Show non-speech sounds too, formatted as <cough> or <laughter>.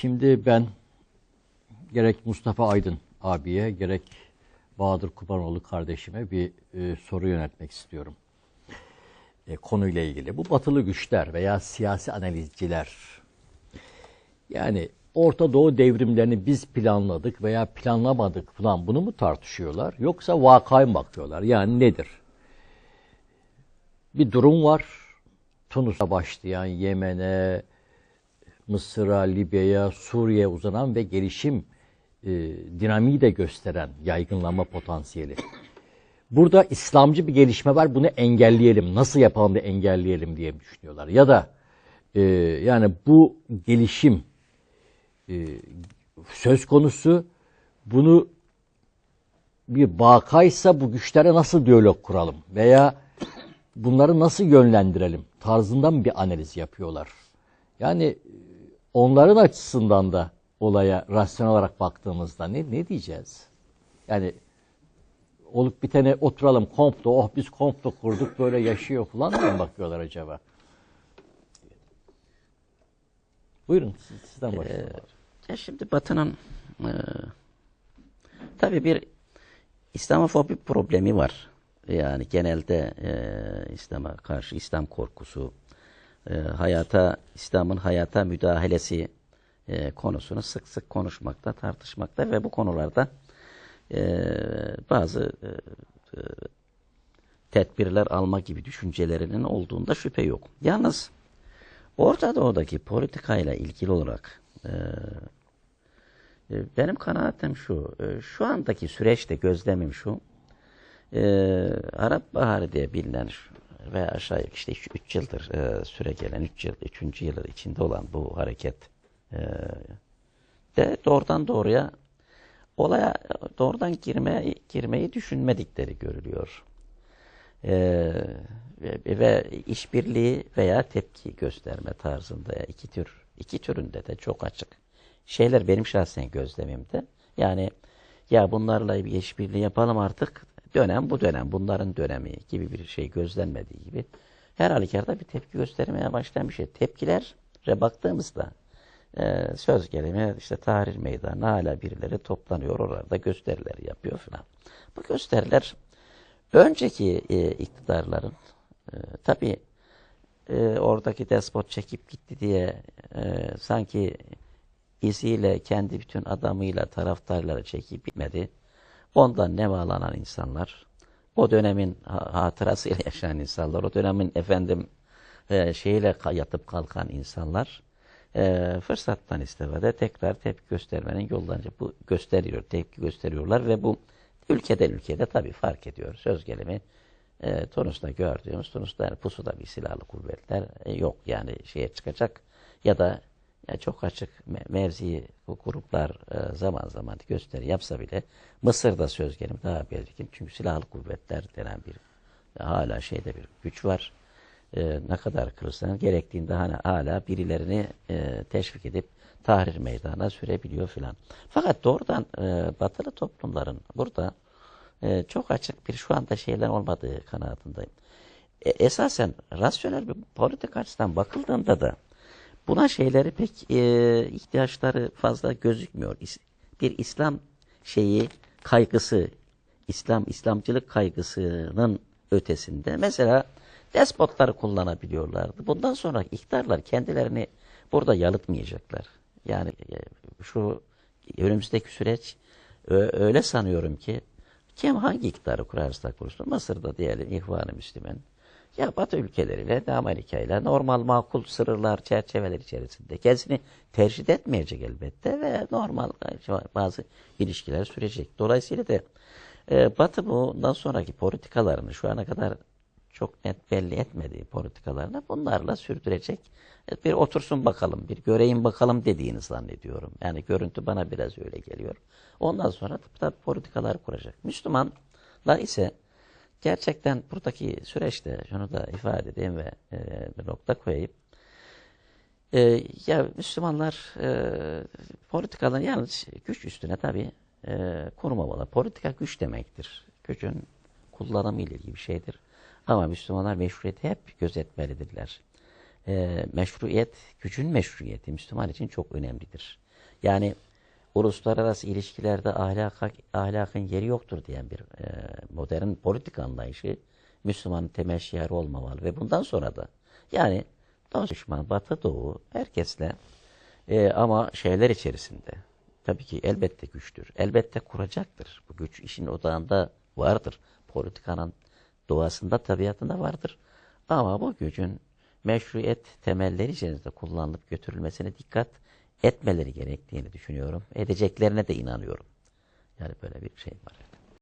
Şimdi ben gerek Mustafa Aydın abiye gerek Bahadır Kubanoğlu kardeşime bir e, soru yöneltmek istiyorum. E, konuyla ilgili. Bu batılı güçler veya siyasi analizciler yani Orta Doğu devrimlerini biz planladık veya planlamadık falan bunu mu tartışıyorlar? Yoksa vakaya mı bakıyorlar? Yani nedir? Bir durum var. Tunus'a başlayan Yemen'e, Mısır'a, Libya'ya, Suriye'ye uzanan ve gelişim e, dinamiği de gösteren yaygınlanma potansiyeli. Burada İslamcı bir gelişme var. Bunu engelleyelim. Nasıl yapalım da engelleyelim diye düşünüyorlar. Ya da e, yani bu gelişim e, söz konusu bunu bir vakaysa bu güçlere nasıl diyalog kuralım veya bunları nasıl yönlendirelim tarzından bir analiz yapıyorlar. Yani onların açısından da olaya rasyonel olarak baktığımızda ne, ne diyeceğiz? Yani olup bitene oturalım komplo, oh biz komplo kurduk böyle yaşıyor falan mı bakıyorlar acaba? Buyurun siz, sizden başlayalım. Ya şimdi Batı'nın e, tabii bir İslamofobi problemi var. Yani genelde e, İslam'a karşı İslam korkusu, e, hayata İslam'ın hayata müdahalesi e, konusunu sık sık konuşmakta, tartışmakta ve bu konularda e, bazı e, e, tedbirler alma gibi düşüncelerinin olduğunda şüphe yok. Yalnız Orta Doğu'daki politikayla ilgili olarak e, e, benim kanaatim şu, şu andaki süreçte gözlemim şu, e, Arap Baharı diye bilinen ve aşağı işte 3 yıldır e, süre gelen 3 yıl 3. yılı içinde olan bu hareket e, de doğrudan doğruya olaya doğrudan girme girmeyi düşünmedikleri görülüyor. E, ve, ve işbirliği veya tepki gösterme tarzında iki tür iki türünde de çok açık şeyler benim şahsen gözlemimde. Yani ya bunlarla bir işbirliği yapalım artık dönem bu dönem bunların dönemi gibi bir şey gözlenmediği gibi her halükarda bir tepki göstermeye başlayan bir şey. Tepkilere baktığımızda e, söz gelimi işte Tahrir Meydanı'na hala birileri toplanıyor orada gösteriler yapıyor falan. Bu gösteriler önceki e, iktidarların e, tabi e, oradaki despot çekip gitti diye e, sanki iziyle kendi bütün adamıyla taraftarları çekip bitmedi. Ondan ne bağlanan insanlar, o dönemin hatırasıyla <laughs> yaşayan insanlar, o dönemin efendim e, şeyle yatıp kalkan insanlar e, fırsattan istifade tekrar tepki göstermenin yollarınca bu gösteriyor, tepki gösteriyorlar ve bu ülkeden ülkede tabii fark ediyor. Söz gelimi e, Tunus'ta gördüğümüz, Tunus'ta yani pusuda bir silahlı kuvvetler e, yok yani şeye çıkacak ya da yani çok açık mevzi bu gruplar e, zaman zaman gösteri yapsa bile Mısır'da söz gelimi daha belirgin. Çünkü silahlı kuvvetler denen bir hala şeyde bir güç var. E, ne kadar kırırsanız gerektiğinde hani hala birilerini e, teşvik edip tahrir meydana sürebiliyor filan. Fakat doğrudan batılı toplumların burada çok açık bir şu anda şeyler olmadığı kanaatindeyim. Esasen rasyonel bir politik açıdan bakıldığında da Buna şeyleri pek e, ihtiyaçları fazla gözükmüyor. Bir İslam şeyi kaygısı, İslam İslamcılık kaygısının ötesinde mesela despotları kullanabiliyorlardı. Bundan sonra iktidarlar kendilerini burada yalıtmayacaklar. Yani e, şu önümüzdeki süreç öyle sanıyorum ki kim hangi iktidarı kurarsa kursun Mısır'da diyelim İhvan-ı Müslüman ya Batı ülkeleriyle de Amerika normal makul sınırlar çerçeveler içerisinde kendisini tercih etmeyecek elbette ve normal bazı ilişkiler sürecek. Dolayısıyla da e, Batı bundan sonraki politikalarını şu ana kadar çok net belli etmediği politikalarını bunlarla sürdürecek. E, bir otursun bakalım, bir göreyim bakalım dediğini zannediyorum. Yani görüntü bana biraz öyle geliyor. Ondan sonra tabii politikalar kuracak. Müslümanlar ise gerçekten buradaki süreçte şunu da ifade edeyim ve e, bir nokta koyayım. E, ya Müslümanlar e, politikaların yalnız güç üstüne tabi e, kurmamalı. Politika güç demektir. Gücün kullanımı ile ilgili bir şeydir. Ama Müslümanlar meşruiyeti hep gözetmelidirler. E, meşruiyet, gücün meşruiyeti Müslüman için çok önemlidir. Yani uluslararası ilişkilerde ahlak, ahlakın yeri yoktur diyen bir e, modern politik anlayışı Müslümanın temel şiarı olmamalı ve bundan sonra da yani düşman, batı doğu herkesle e, ama şeyler içerisinde tabii ki elbette güçtür. Elbette kuracaktır. Bu güç işin odağında vardır. Politikanın doğasında, tabiatında vardır. Ama bu gücün meşruiyet temelleri içerisinde kullanılıp götürülmesine dikkat etmeleri gerektiğini düşünüyorum. Edeceklerine de inanıyorum. Yani böyle bir şey var.